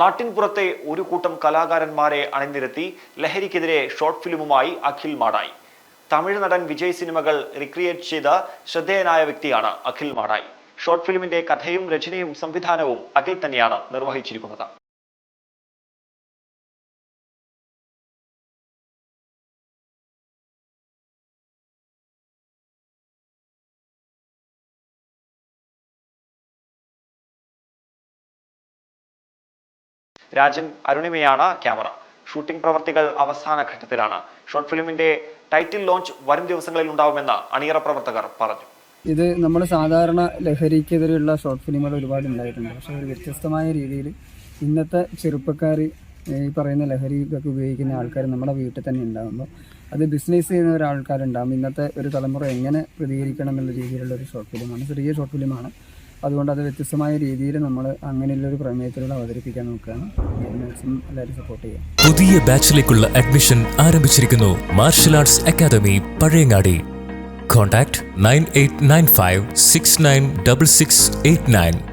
നാട്ടിൻപുറത്തെ ഒരു കൂട്ടം കലാകാരന്മാരെ അണിനിരത്തി ലഹരിക്കെതിരെ ഷോർട്ട് ഫിലിമുമായി അഖിൽ മാടായി. തമിഴ് നടൻ വിജയ് സിനിമകൾ റിക്രിയേറ്റ് ചെയ്ത ശ്രദ്ധേയനായ വ്യക്തിയാണ് അഖിൽ മാടായി. ഷോർട്ട് ഫിലിമിന്റെ കഥയും രചനയും സംവിധാനവും അഖിൽ തന്നെയാണ് നിർവഹിച്ചിരിക്കുന്നത്. രാജൻ അരുണിമയാണ് ക്യാമറ. ഷൂട്ടിംഗ് പ്രവർത്തികൾ അവസാന ഘട്ടത്തിലാണ്. ഷോർട്ട് ഫിലിമിന്റെ ടൈറ്റിൽ ലോഞ്ച് വരും ദിവസങ്ങളിൽ ഉണ്ടാവുമെന്ന് അണിയറ പ്രവർത്തകർ പറഞ്ഞു. ഇത് നമ്മൾ സാധാരണ ലഹരിക്കെതിരെയുള്ള ഷോർട്ട് ഫിലിമുകൾ ഒരുപാട് ഉണ്ടായിട്ടുണ്ട്. പക്ഷേ ഒരു വ്യത്യസ്തമായ രീതിയിൽ ഇന്നത്തെ ചെറുപ്പക്കാർ ഈ പറയുന്ന ലഹരി ഇതൊക്കെ ഉപയോഗിക്കുന്ന ആൾക്കാർ നമ്മുടെ വീട്ടിൽ തന്നെ ഉണ്ടാകുമ്പോൾ അത് ബിസിനസ് ചെയ്യുന്ന ഒരാൾക്കാരുണ്ടാകും ഇന്നത്തെ ഒരു തലമുറ എങ്ങനെ പ്രതികരിക്കണം എന്നുള്ള രീതിയിലുള്ള ഒരു ഷോർട്ട് ഫിലിമാണ്. ചെറിയ ഷോർട്ട് ഫിലിമാണ്. അതുകൊണ്ട് അത് വ്യത്യസ്തമായ രീതിയിൽ നമ്മൾ അങ്ങനെയുള്ളൊരു പ്രമേയത്തിലൂടെ അവതരിപ്പിക്കാൻ നോക്കുകയാണ്. എല്ലാവരും സപ്പോർട്ട് ചെയ്യാം. പുതിയ ബാച്ചിലേക്കുള്ള അഡ്മിഷൻ ആരംഭിച്ചിരിക്കുന്നു. Martial arts academy Pazhayangadi. Contact nine eight nine five six nine double six eight nine